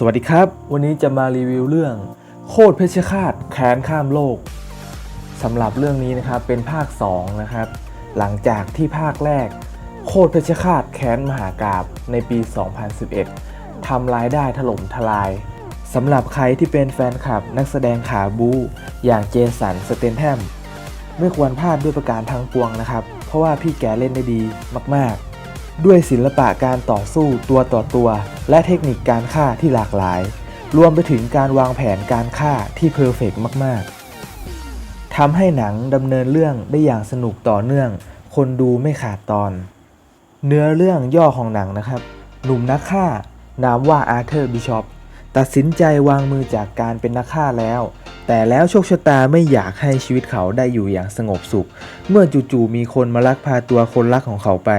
สวัสดีครับ วันนี้จะมารีวิวเรื่อง โคตรเพชฌฆาตแค้นข้ามโลกสำหรับเรื่องนี้นะครับเป็นภาค 2 นะครับ หลังจากที่ภาคแรก โคตรเพชฌฆาตแค้นมหากราบในปี 2011ทำรายได้ถล่มทลายสำหรับใครที่เป็นแฟนคลับนักแสดงขาบู อย่างเจสันสเตนแฮมไม่ควรพลาดด้วยประการทั้งปวงนะครับ เพราะว่าพี่แกเล่นได้ดีมากๆ ด้วยศิลปะการต่อสู้ตัวต่อตัว และเทคนิคการฆ่าที่หลากหลาย รวมไปถึงการวางแผนการฆ่าที่เพอร์เฟกต์มาก ๆทำให้หนังดำเนินเรื่องได้อย่างสนุกต่อเนื่อง คนดูไม่ขาดตอน เนื้อเรื่องย่อของหนังนะครับ หนุ่มนักฆ่านามว่าอาร์เธอร์บิชอปตัดสินใจวางมือจากการเป็นนักฆ่าแล้ว แต่แล้วโชคชะตาไม่อยากให้ชีวิตเขาได้อยู่อย่างสงบสุข เมื่อจู่ๆมีคนมาลักพาตัวคนรักของเขาไป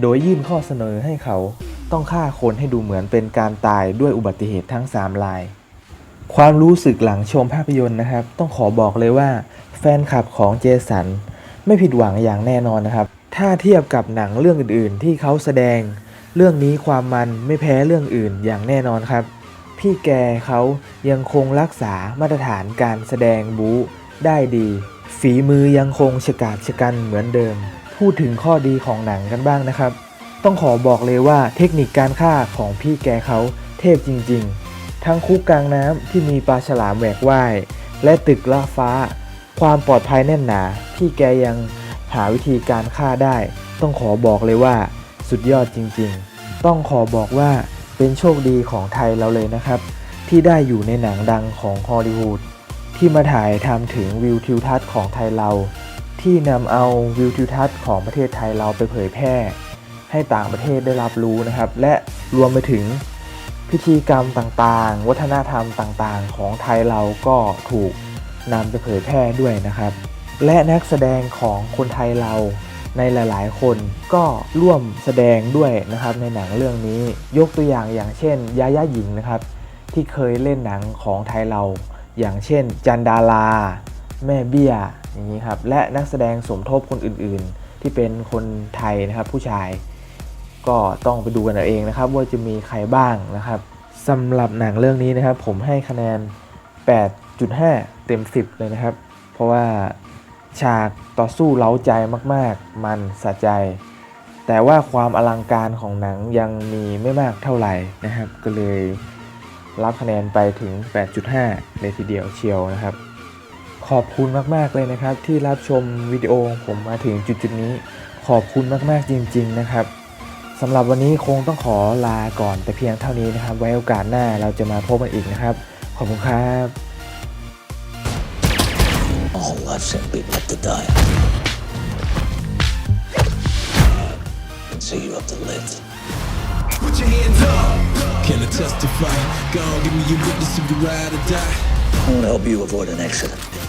โดยยื่นข้อเสนอให้เขาต้องฆ่าคนให้ดูเหมือนเป็นการตายด้วยอุบัติเหตุทั้ง3ลาย ความรู้สึกหลังชมภาพยนตร์นะครับ ต้องขอบอกเลยว่า แฟนคลับของเจสันไม่ผิดหวังอย่างแน่นอนนะครับ ถ้าเทียบกับหนังเรื่องอื่น ๆ ที่เขาแสดง เรื่องนี้ความมันไม่แพ้เรื่องอื่นอย่างแน่นอนครับ พี่แกเขายังคงรักษามาตรฐานการแสดงบู๊ได้ดี ฝีมือยังคงฉกาจชะกันเหมือนเดิม พูดถึงข้อดีของหนังกันบ้างนะครับ ต้องขอบอกเลยว่าเทคนิคการฆ่าของพี่แกเขาเทพจริง ๆ ทั้งคุกกลางน้ำที่มีปลาฉลามแหวกว่ายและตึกล่าฟ้า ความปลอดภัยแน่นหนา พี่แกยังหาวิธีการฆ่าได้ ต้องขอบอกเลยว่า สุดยอดจริง ๆ ต้องขอบอกว่าเป็นโชคดีของไทยเราเลยนะครับ ที่ได้อยู่ในหนังดังของฮอลลีวูดที่มาถ่ายทำถึงวิวทิวทัศน์ของไทยเรา ที่นำเอาวิวทิวทัศน์ของประเทศไทยเราไปเผยแพร่ ให้ต่างประเทศได้รับรู้นะครับ และรวมไปถึงพิธีกรรมต่างๆ วัฒนธรรมต่างๆ ของไทยเราก็ถูกนำไปเผยแพร่ด้วยนะครับ และนักแสดงของคนไทยเราในหลายๆ คนก็ร่วมแสดงด้วยนะครับในหนังเรื่องนี้ยกตัวอย่างอย่างเช่น ยาย่าหญิงนะครับ ที่เคยเล่นหนังของไทยเรา อย่างเช่น จันดารา แม่เบี้ย อย่างนี้ครับและนักแสดงสมทบคนอื่นๆ ที่เป็นคนไทยนะครับผู้ชาย ก็ต้องไปดูกันเอาเองนะครับ ว่าจะมีใครบ้างนะครับสำหรับหนังเรื่องนี้นะครับ ผมให้คะแนน 8.5 เต็ม 10 เลยนะครับ เพราะว่าฉากต่อสู้เล้าใจมากๆ มันสะใจ แต่ว่าความอลังการของหนังยังมีไม่มากเท่าไหร่นะครับ ก็เลยรับคะแนนไปถึง 8.5 เลยทีเดียวเชียวนะครับ อบคุณมาก ๆ เลยนะครับ ที่รับชมวิดีโอของผมมาถึงจุด ๆ นี้ ขอบคุณมาก ๆ จริง ๆ นะครับสำหรับวันนี้คงต้องขอลาก่อนแต่เพียงเท่านี้นะครับ ไว้โอกาสหน้าเราจะมาพบกันอีกนะครับ ขอบคุณครับ All life sent people have to die. And so you have to live. Put your hands up. Can I testify? Go on, give me your witness if you ride or die. I want to help you avoid an accident.